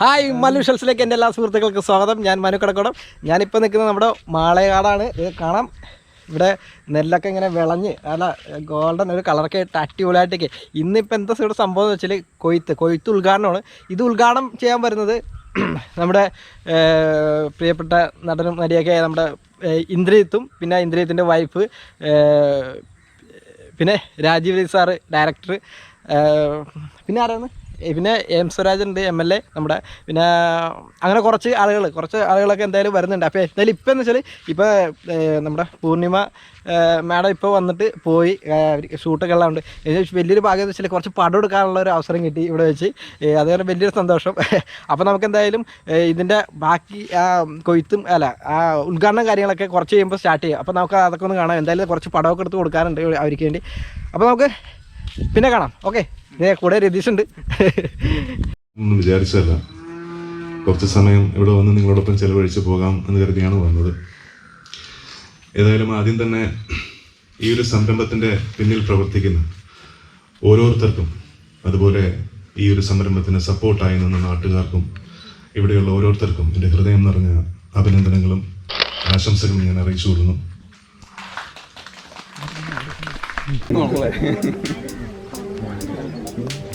Hi Mallu ഷെൽസിലേക്ക് എന്റെ എല്ലാ സുഹൃത്തുക്കൾക്കും സ്വാഗതം. ഞാൻ മനു കടക്കോടം. ഞാനിപ്പോൾ നിൽക്കുന്നത് നമ്മുടെ മാളയാടാണ്. ഇത് കാണാം. ഇവിടെ നെല്ലൊക്കെ ഇങ്ങനെ വിളഞ്ഞ് അല്ല ഗോൾഡൻ ഒരു കളറൊക്കെ ഇട്ട് അടിപൊളിയായിട്ടൊക്കെ. ഇന്നിപ്പോൾ എന്താ ഇവിടെ സംഭവം എന്ന് വെച്ചാൽ കൊയ്ത്ത് കൊയ്ത്ത് ഉദ്ഘാടനമാണ്. ഇത് ഉദ്ഘാടനം ചെയ്യാൻ വരുന്നത് നമ്മുടെ പ്രിയപ്പെട്ട നടനും നടിയൊക്കെ നമ്മുടെ ഇന്ദ്രിയത്തും പിന്നെ ഇന്ദ്രിയത്തിന്റെ വൈഫ് പിന്നെ രാജീവ് സാറ് ഡയറക്ടർ പിന്നെ ആരാണ്? പിന്നെ എം സ്വരാജ് ഉണ്ട് എം എൽ എ നമ്മുടെ പിന്നെ അങ്ങനെ കുറച്ച് ആളുകൾ കുറച്ച് ആളുകളൊക്കെ എന്തായാലും വരുന്നുണ്ട്. അപ്പോൾ എന്തായാലും ഇപ്പം എന്ന് വെച്ചാൽ ഇപ്പോൾ നമ്മുടെ പൂർണിമ മാഡം ഇപ്പോൾ വന്നിട്ട് പോയി ഷൂട്ടൊക്കെ ഉള്ളതുകൊണ്ട് വലിയൊരു ഭാഗ്യം എന്ന് വെച്ചാൽ കുറച്ച് പടം എടുക്കാനുള്ള ഒരു അവസരം കിട്ടി ഇവിടെ വെച്ച്. ഏ, അത് കാരണം വലിയൊരു സന്തോഷം. അപ്പോൾ നമുക്ക് എന്തായാലും ഇതിന്റെ ബാക്കി ആ കൊയ്ത്തും അല്ല ആ ഉദ്ഘാടനം കാര്യങ്ങളൊക്കെ കുറച്ച് കഴിയുമ്പോൾ സ്റ്റാർട്ട് ചെയ്യാം. അപ്പോൾ നമുക്ക് അതൊക്കെ ഒന്ന് കാണാം. എന്തായാലും കുറച്ച് പടമൊക്കെ എടുത്ത് കൊടുക്കാറുണ്ട് അവർക്ക് വേണ്ടി. അപ്പോൾ നമുക്ക് പിന്നെ കാണാം. ഓക്കെ കൂടെ രതീഷ് ഉണ്ട് ഒന്നും വിചാരിച്ചതല്ല. കുറച്ച് സമയം ഇവിടെ വന്ന് നിങ്ങളോടൊപ്പം ചെലവഴിച്ച് പോകാം എന്ന് കരുതിയാണ് വന്നത്. ഏതായാലും ആദ്യം തന്നെ ഈ ഒരു സംരംഭത്തിന്റെ പിന്നിൽ പ്രവർത്തിക്കുന്ന ഓരോരുത്തർക്കും അതുപോലെ ഈ ഒരു സംരംഭത്തിന് സപ്പോർട്ടായി നിന്ന നാട്ടുകാർക്കും ഇവിടെയുള്ള ഓരോരുത്തർക്കും എന്റെ ഹൃദയം നിറഞ്ഞ അഭിനന്ദനങ്ങളും ആശംസകളും ഞാൻ അറിയിച്ചു കൊള്ളുന്നു.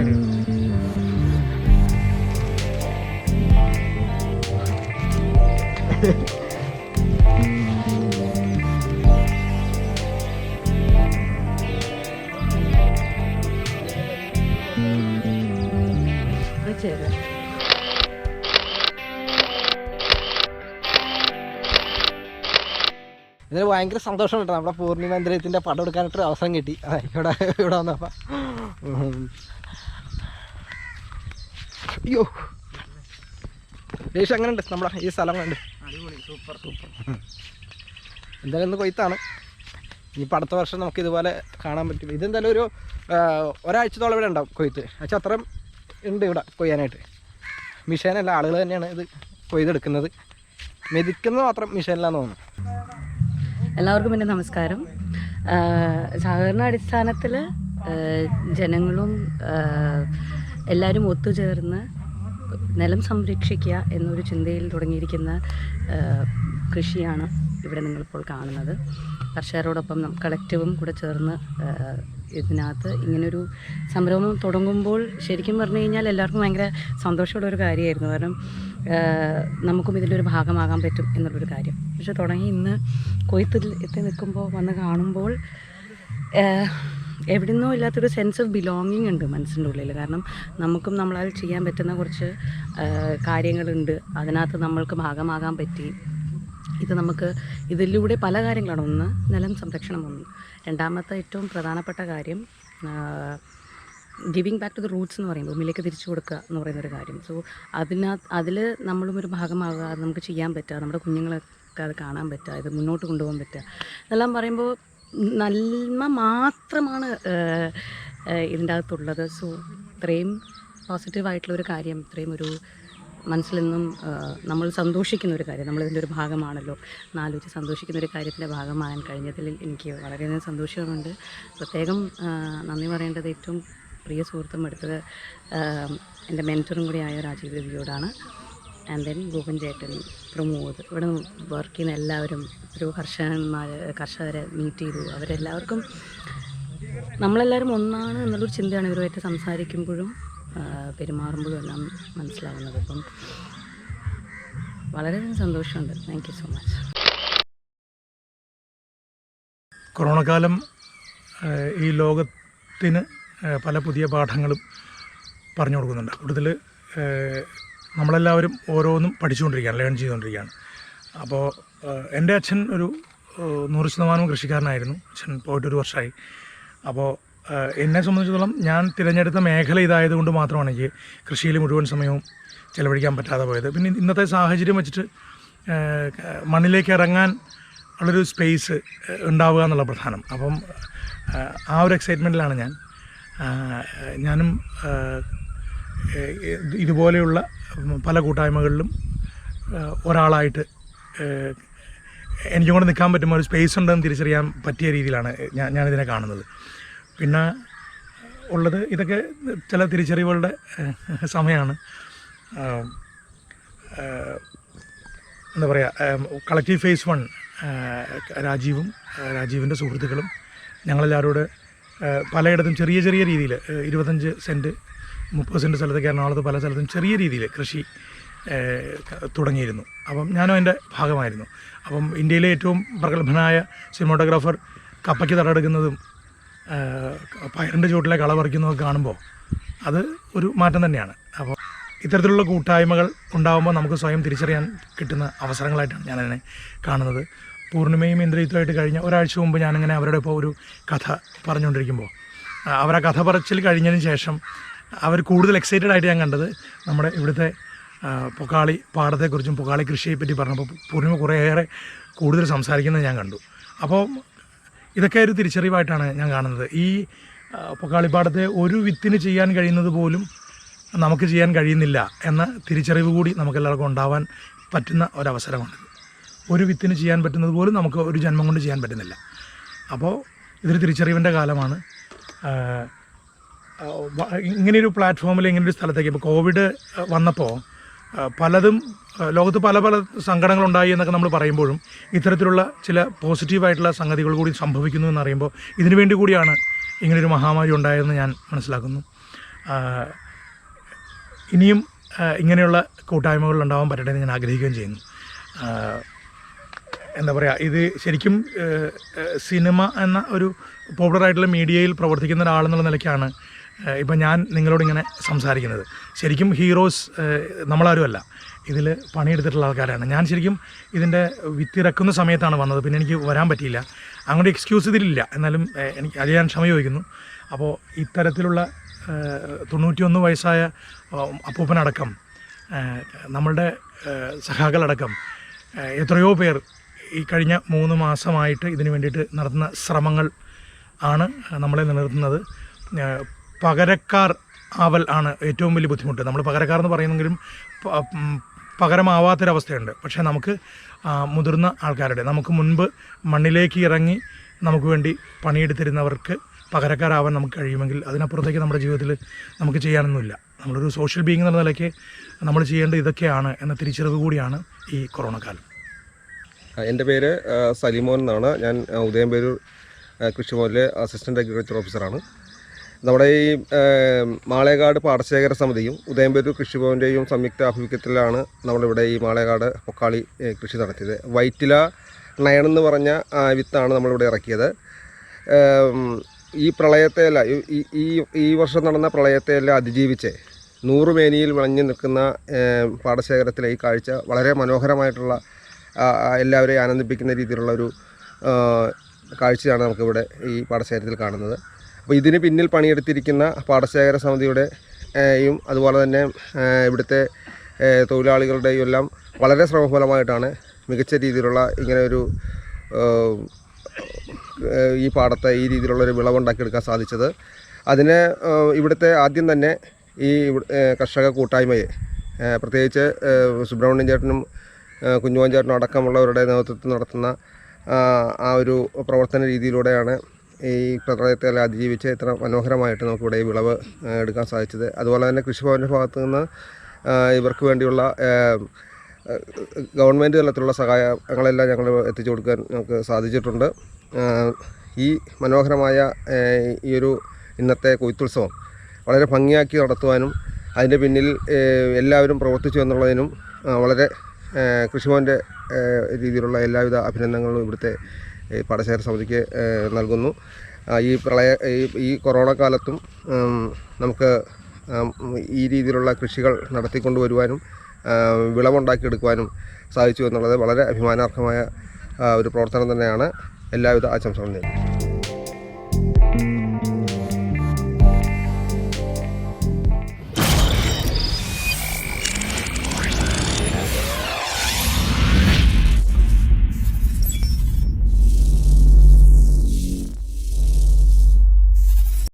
ബാക്ക്ഗ്രൗണ്ട് ശരി ഇതിന് ഭയങ്കര സന്തോഷം കേട്ടോ. നമ്മുടെ പൂർണിമ പടം എടുക്കാനായിട്ട് അവസരം കിട്ടി. ഇവിടെ ഇവിടെ വന്നപ്പോൾ അയ്യോ. ദേശം അങ്ങനെ ഉണ്ട് നമ്മളെ ഈ സ്ഥലം കണ്ട്. Super super. എന്തായാലും ഇന്ന് കൊയ്ത്താണ്. ഇനിയിപ്പോൾ അടുത്ത വർഷം നമുക്ക് ഇതുപോലെ കാണാൻ പറ്റും. ഇതെന്തായാലും ഒരു ഒരാഴ്ചത്തോളം ഇവിടെ ഉണ്ടാവും കൊയ്ത്ത്. പക്ഷെ അത്രയും ഉണ്ട് ഇവിടെ കൊയ്യാനായിട്ട്. മിഷീനല്ല ആളുകൾ തന്നെയാണ് ഇത് കൊയ്തെടുക്കുന്നത്. മെതിക്കുന്നത് മാത്രം മിഷീനിലാന്ന് തോന്നുന്നു. എല്ലാവർക്കും പിന്നെ നമസ്കാരം. സഹകരണ അടിസ്ഥാനത്തിൽ ജനങ്ങളും എല്ലാവരും ഒത്തുചേർന്ന് നിലം സംരക്ഷിക്കുക എന്നൊരു ചിന്തയിൽ തുടങ്ങിയിരിക്കുന്ന കൃഷിയാണ് ഇവിടെ നിങ്ങളിപ്പോൾ കാണുന്നത്. കർഷകരോടൊപ്പം കളക്റ്റീവും കൂടെ ചേർന്ന് ഇതിനകത്ത് ഇങ്ങനൊരു സംരംഭം തുടങ്ങുമ്പോൾ ശരിക്കും പറഞ്ഞു കഴിഞ്ഞാൽ എല്ലാവർക്കും ഭയങ്കര സന്തോഷമുള്ള ഒരു കാര്യമായിരുന്നു. കാരണം നമുക്കും ഇതിന്റെ ഒരു ഭാഗമാകാൻ പറ്റും എന്നുള്ളൊരു കാര്യം. പക്ഷെ തുടങ്ങി ഇന്ന് കൊയ്ത്തിൽ എത്തി നിൽക്കുമ്പോൾ വന്ന് കാണുമ്പോൾ ആഹ് നിന്നോ ഇല്ലാത്തൊരു സെൻസ് ഓഫ് ബിലോങ്ങിങ് ഉണ്ട് മനസ്സിന്റെ ഉള്ളിൽ കാരണം നമുക്കും നമ്മളാൽ ചെയ്യാൻ പറ്റുന്ന കുറച്ച് കാര്യങ്ങളുണ്ട്. അതിനകത്ത് നമ്മൾക്ക് ഭാഗമാകാൻ പറ്റി. ഇത് നമുക്ക് ഇതിലൂടെ പല കാര്യങ്ങളാണ്. ഒന്ന് നിലം സംരക്ഷണം. ഒന്ന് രണ്ടാമത്തെ ഏറ്റവും പ്രധാനപ്പെട്ട കാര്യം giving back to the roots എന്ന് പറയുമ്പോൾ ഭൂമിയിലേക്ക് തിരിച്ചു കൊടുക്കുക എന്ന് പറയുന്നൊരു കാര്യം. സോ അതിനകത്ത് അതിൽ നമ്മളും ഒരു ഭാഗമാകുക അത് നമുക്ക് ചെയ്യാൻ പറ്റുക. നമ്മുടെ കുഞ്ഞുങ്ങളൊക്കെ അത് കാണാൻ പറ്റുക. ഇത് മുന്നോട്ട് കൊണ്ടുപോകാൻ പറ്റുക. എന്നെല്ലാം പറയുമ്പോൾ നന്മ മാത്രമാണ് ഇതിന്റെ അകത്തുള്ളത് സോ ഇത്രയും പോസിറ്റീവായിട്ടുള്ള ഒരു കാര്യം ഇത്രയും ഒരു മനസ്സിൽ നിന്നും നമ്മൾ സന്തോഷിക്കുന്ന ഒരു കാര്യം നമ്മളിതിന്റെ ഒരു ഭാഗമാണല്ലോ. എന്നാലോചിച്ച് സന്തോഷിക്കുന്ന ഒരു കാര്യത്തിന്റെ ഭാഗമാകാൻ കഴിഞ്ഞതിൽ എനിക്ക് വളരെയധികം സന്തോഷമുണ്ട്. പ്രത്യേകം നന്ദി പറയേണ്ടത് ഏറ്റവും പ്രിയ സുഹൃത്തും എടുത്തത് എന്റെ മെന്ററും കൂടിയായ രാജീവ് രവിയോടാണ്. ആൻഡ് ദെൻ ഗോപൻ ചേട്ടൻ പ്രമോദ് ഇവിടെ വർക്ക് ചെയ്യുന്ന എല്ലാവരും ഒരു കർഷകന്മാർ കർഷകരെ മീറ്റ് ചെയ്തു. അവരെല്ലാവർക്കും നമ്മളെല്ലാവരും ഒന്നാണ് എന്നുള്ളൊരു ചിന്തയാണ് ഇവരുമായിട്ട് സംസാരിക്കുമ്പോഴും പെരുമാറുമ്പോഴും എല്ലാം മനസ്സിലാവുന്നത്. അപ്പം വളരെയധികം സന്തോഷമുണ്ട്. Thank you so much corona കാലം ഈ ലോകത്തിന് പല പുതിയ പാഠങ്ങളും പറഞ്ഞു കൊടുക്കുന്നുണ്ട്. കൂടുതൽ നമ്മളെല്ലാവരും ഓരോന്നും പഠിച്ചുകൊണ്ടിരിക്കുകയാണ് ലേൺ ചെയ്തുകൊണ്ടിരിക്കുകയാണ്. അപ്പോൾ എന്റെ അച്ഛൻ ഒരു നൂറ് ശതമാനവും കൃഷിക്കാരനായിരുന്നു. അച്ഛൻ പോയിട്ടൊരു വർഷമായി. അപ്പോൾ എന്നെ സംബന്ധിച്ചിടത്തോളം ഞാൻ തിരഞ്ഞെടുത്ത മേഖല ഇതായതുകൊണ്ട് മാത്രമാണ് എനിക്ക് കൃഷിയിൽ മുഴുവൻ സമയവും ചിലവഴിക്കാൻ പറ്റാതെ പോയത്. പിന്നെ ഇന്നത്തെ സാഹചര്യം വെച്ചിട്ട് മണ്ണിലേക്ക് ഇറങ്ങാൻ ഉള്ളൊരു സ്പേസ് ഉണ്ടാവുക എന്നുള്ള പ്രധാനം. അപ്പം ആ ഒരു എക്സൈറ്റ്മെന്റിലാണ് ഞാൻ. ഞാനും ഇതുപോലെയുള്ള പല കൂട്ടായ്മകളിലും ഒരാളായിട്ട് എനിക്കും കൂടെ നിൽക്കാൻ പറ്റുമ്പോൾ ഒരു സ്പേസ് ഉണ്ടെന്ന് തിരിച്ചറിയാൻ പറ്റിയ രീതിയിലാണ് ഞാൻ ഞാനിതിനെ കാണുന്നത്. പിന്നെ ഉള്ളത് ഇതൊക്കെ ചില തിരിച്ചറിവുകളുടെ സമയമാണ്. എന്താ പറയുക കളക്റ്റീവ് ഫേസ് വൺ രാജീവും രാജീവിന്റെ സുഹൃത്തുക്കളും ഞങ്ങളെല്ലാവരോട് പലയിടത്തും ചെറിയ ചെറിയ രീതിയിൽ ഇരുപത്തഞ്ച് സെന്റ് മുപ്പത് സെന്റ് സ്ഥലത്തൊക്കെ എറണാകുളത്ത് പല സ്ഥലത്തും ചെറിയ രീതിയിൽ കൃഷി തുടങ്ങിയിരുന്നു. അപ്പം ഞാനും അതിന്റെ ഭാഗമായിരുന്നു. അപ്പം ഇന്ത്യയിലെ ഏറ്റവും പ്രഗത്ഭനായ സിനിമോട്ടോഗ്രാഫർ കപ്പയ്ക്ക് തടയെടുക്കുന്നതും പയറിന്റെ ചുവട്ടിലെ കള പറിക്കുന്നതൊക്കെ കാണുമ്പോൾ അത് ഒരു മാറ്റം തന്നെയാണ്. അപ്പോൾ ഇത്തരത്തിലുള്ള കൂട്ടായ്മകൾ ഉണ്ടാകുമ്പോൾ നമുക്ക് സ്വയം തിരിച്ചറിയാൻ കിട്ടുന്ന അവസരങ്ങളായിട്ടാണ് ഞാനതിനെ കാണുന്നത്. പൂർണിമയും ഇന്ദ്രിയത്വമായിട്ട് കഴിഞ്ഞ ഒരാഴ്ച മുമ്പ് ഞാനിങ്ങനെ അവരുടെ ഇപ്പോൾ ഒരു കഥ പറഞ്ഞുകൊണ്ടിരിക്കുമ്പോൾ അവർ കഥ പറച്ചിൽ കഴിഞ്ഞതിന് ശേഷം അവർ കൂടുതൽ എക്സൈറ്റഡ് ആയിട്ട് ഞാൻ കണ്ടത് നമ്മുടെ ഇവിടുത്തെ പൊക്കാളി പാടത്തെക്കുറിച്ചും പൊക്കാളി കൃഷിയെ പറ്റി പറഞ്ഞപ്പോൾ പൂർണിമ കുറേയേറെ കൂടുതൽ സംസാരിക്കുന്നത് ഞാൻ കണ്ടു. അപ്പോൾ ഇതൊക്കെ ഒരു തിരിച്ചറിവായിട്ടാണ് ഞാൻ കാണുന്നത്. ഈ പൊക്കാളിപ്പാടത്തെ ഒരു വിത്തിന് ചെയ്യാൻ കഴിയുന്നത് പോലും നമുക്ക് ചെയ്യാൻ കഴിയുന്നില്ല എന്ന തിരിച്ചറിവ് കൂടി നമുക്കെല്ലാവർക്കും ഉണ്ടാവാൻ പറ്റുന്ന ഒരവസരമാണ്. ഒരു വിത്തിന് ചെയ്യാൻ പറ്റുന്നത് പോലും നമുക്ക് ഒരു ജന്മം കൊണ്ട് ചെയ്യാൻ പറ്റുന്നില്ല. അപ്പോൾ ഇതൊരു തിരിച്ചറിവിന്റെ കാലമാണ്. ഇങ്ങനെയൊരു പ്ലാറ്റ്ഫോമിൽ ഇങ്ങനൊരു സ്ഥലത്തേക്ക് ഇപ്പോൾ കോവിഡ് വന്നപ്പോൾ പലതും ലോകത്ത് പല പല സങ്കടങ്ങളുണ്ടായി എന്നൊക്കെ നമ്മൾ പറയുമ്പോഴും ഇത്തരത്തിലുള്ള ചില പോസിറ്റീവായിട്ടുള്ള സംഗതികൾ കൂടി സംഭവിക്കുന്നു എന്നറിയുമ്പോൾ ഇതിനു വേണ്ടി കൂടിയാണ് ഇങ്ങനൊരു മഹാമാരി ഉണ്ടായതെന്ന് ഞാൻ മനസ്സിലാക്കുന്നു. ഇനിയും ഇങ്ങനെയുള്ള കൂട്ടായ്മകൾ ഉണ്ടാവാൻ പറ്റട്ടെ എന്ന് ഞാൻ ആഗ്രഹിക്കുകയും ചെയ്യുന്നു. എന്താ പറയുക ഇത് ശരിക്കും സിനിമ എന്ന ഒരു പോപ്പുലറായിട്ടുള്ള മീഡിയയിൽ പ്രവർത്തിക്കുന്ന ഒരാളെന്നുള്ള നിലയ്ക്കാണ് ഇപ്പം ഞാൻ നിങ്ങളോട് ഇങ്ങനെ സംസാരിക്കുന്നത്. ശരിക്കും ഹീറോസ് നമ്മളാരുമല്ല. ഇതിൽ പണിയെടുത്തിട്ടുള്ള ആൾക്കാരാണ്. ഞാൻ ശരിക്കും ഇതിന്റെ വിത്തിറക്കുന്ന സമയത്താണ് വന്നത്. പിന്നെ എനിക്ക് വരാൻ പറ്റിയില്ല. അങ്ങോട്ട് എക്സ്ക്യൂസ് ഇതിലില്ല. എന്നാലും എനിക്ക് അത് ഞാൻ ക്ഷമ ചോദിക്കുന്നു. അപ്പോൾ ഇത്തരത്തിലുള്ള തൊണ്ണൂറ്റിയൊന്ന് വയസ്സായ അപ്പൂപ്പനടക്കം നമ്മളുടെ സഹാക്കളടക്കം എത്രയോ പേർ ഈ കഴിഞ്ഞ മൂന്ന് മാസമായിട്ട് ഇതിനു വേണ്ടിയിട്ട് നടത്തുന്ന ശ്രമങ്ങൾ ആണ് നമ്മളെ നിലനിർത്തുന്നത്. പകരക്കാർ ആവൽ ആണ് ഏറ്റവും വലിയ ബുദ്ധിമുട്ട്. നമ്മൾ പകരക്കാർ എന്ന് പറയുന്നെങ്കിലും പകരമാവാത്തൊരവസ്ഥയുണ്ട്. പക്ഷേ നമുക്ക് മുതിർന്ന ആൾക്കാരുടെ നമുക്ക് മുൻപ് മണ്ണിലേക്ക് ഇറങ്ങി നമുക്ക് വേണ്ടി പണിയെടുത്തിരുന്നവർക്ക് പകരക്കാരാവാൻ നമുക്ക് കഴിയുമെങ്കിൽ അതിനപ്പുറത്തേക്ക് നമ്മുടെ ജീവിതത്തിൽ നമുക്ക് ചെയ്യാനൊന്നുമില്ല. നമ്മളൊരു സോഷ്യൽ ബീങ് എന്ന നിലയ്ക്ക് നമ്മൾ ചെയ്യേണ്ട ഇതൊക്കെയാണ് എന്ന തിരിച്ചറിവ് കൂടിയാണ് ഈ കൊറോണ കാലം എന്റെ പേര് സലിമോൻ എന്നാണ്. ഞാൻ ഉദയംപേരൂർ കൃഷിഭവനിലെ അസിസ്റ്റന്റ് അഗ്രികൾച്ചർ ഓഫീസറാണ്. നമ്മുടെ ഈ മാളേകാട് പാടശേഖര സമിതിയും ഉദയംപേരൂർ കൃഷിഭവന്റെയും സംയുക്ത ആഭിമുഖ്യത്തിലാണ് നമ്മളിവിടെ ഈ മാളേകാട് പൊക്കാളി കൃഷി നടത്തിയത്. വൈറ്റില നയൺ എന്ന് പറഞ്ഞ വിത്താണ് നമ്മളിവിടെ ഇറക്കിയത്. ഈ പ്രളയത്തെയല്ല ഈ- ഈ- വർഷം നടന്ന പ്രളയത്തെയെല്ലാം അതിജീവിച്ച്. നൂറുമേനിയിൽ വിളഞ്ഞു നിൽക്കുന്ന പാടശേഖരത്തിലെ ഈ കാഴ്ച വളരെ മനോഹരമായിട്ടുള്ള എല്ലാവരെയും ആനന്ദിപ്പിക്കുന്ന രീതിയിലുള്ള ഒരു കാഴ്ചയാണ് നമുക്കിവിടെ ഈ പാടശേഖരത്തിൽ കാണുന്നത്. അപ്പോൾ ഇതിന് പിന്നിൽ പണിയെടുത്തിരിക്കുന്ന പാടശേഖര സമിതിയുടെ യും അതുപോലെ തന്നെ ഇവിടുത്തെ തൊഴിലാളികളുടെയും എല്ലാം വളരെ ശ്രമഫലമായിട്ടാണ് മികച്ച രീതിയിലുള്ള ഇങ്ങനെ ഒരു ഈ പാടത്തെ ഈ രീതിയിലുള്ളൊരു വിളവുണ്ടാക്കിയെടുക്കാൻ സാധിച്ചത്. അതിന് ഇവിടുത്തെ ആദ്യം തന്നെ ഈ കർഷക കൂട്ടായ്മയെ പ്രത്യേകിച്ച് സുബ്രഹ്മണ്യൻ ചേട്ടനും കുഞ്ഞുമോൻ ചേട്ടനും അടക്കമുള്ളവരുടെ നേതൃത്വത്തിൽ നടത്തുന്ന ആ ഒരു പ്രവർത്തന രീതിയിലൂടെയാണ് ഈ പ്രളയത്തെ അതിജീവിച്ച് ഇത്ര മനോഹരമായിട്ട് നമുക്കിവിടെ ഈ വിളവ് എടുക്കാൻ സാധിച്ചത്. അതുപോലെ തന്നെ കൃഷിഭവന്റെ ഭാഗത്തു നിന്ന് ഇവർക്ക് വേണ്ടിയുള്ള ഗവൺമെന്റ് തലത്തിലുള്ള സഹായങ്ങളെല്ലാം ഞങ്ങൾ എത്തിച്ചു കൊടുക്കാൻ ഞങ്ങൾക്ക് സാധിച്ചിട്ടുണ്ട്. ഈ മനോഹരമായ ഈ ഒരു ഇന്നത്തെ കൊയ്ത്തുത്സവം വളരെ ഭംഗിയാക്കി നടത്തുവാനും അതിന്റെ പിന്നിൽ എല്ലാവരും പ്രവർത്തിച്ചു എന്നുള്ളതിനും വളരെ കൃഷിഭവന്റെ രീതിയിലുള്ള എല്ലാവിധ അഭിനന്ദനങ്ങളും ഇവിടുത്തെ പാടശേഖര സമിതിക്ക് നൽകുന്നു. ഈ പ്രളയ ഈ കൊറോണ കാലത്തും നമുക്ക് ഈ രീതിയിലുള്ള കൃഷികൾ നടത്തിക്കൊണ്ട് വരുവാനും വിളവുണ്ടാക്കിയെടുക്കുവാനും സാധിച്ചു എന്നുള്ളത് വളരെ അഭിമാനാർഹമായ ഒരു പ്രവർത്തനം തന്നെയാണ്. എല്ലാവിധ ആശംസകളും നേരുന്നു.